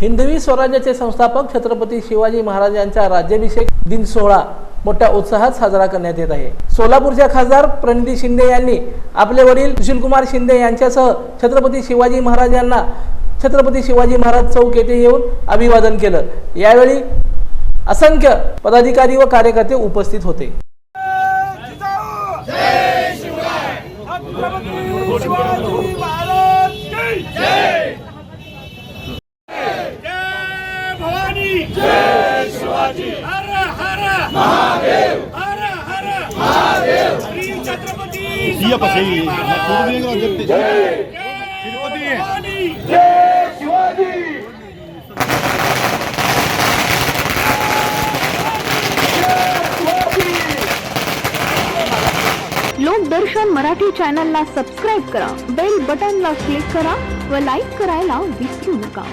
हिंदवी स्वराज्याचे संस्थापक छत्रपती शिवाजी महाराज यांचा राज्याभिषेक दिन सोहळा मोठ्या उत्साहात साजरा करण्यात येत आहे. सोलापूरच्या खासदार प्रणिती शिंदे यांनी आपले वडील सुशीलकुमार शिंदे यांच्यासह छत्रपती शिवाजी महाराज यांना छत्रपती शिवाजी महाराज चौक येथे येऊन अभिवादन केलं. यावेळी असंख्य पदाधिकारी व कार्यकर्ते उपस्थित होते. शिवाजी महाराज की जय जय भवानी जय शिवाजी. हर हर. महादेव. हर हर. महादेव. श्री छत्रपती शिवाजी महाराज. की जय. जय भवानी जय शिवाजी. लोकदर्शन मराठी चॅनलला सबस्क्राईब करा बेल बटनला क्लिक करा व लाईक करायला विसरू नका.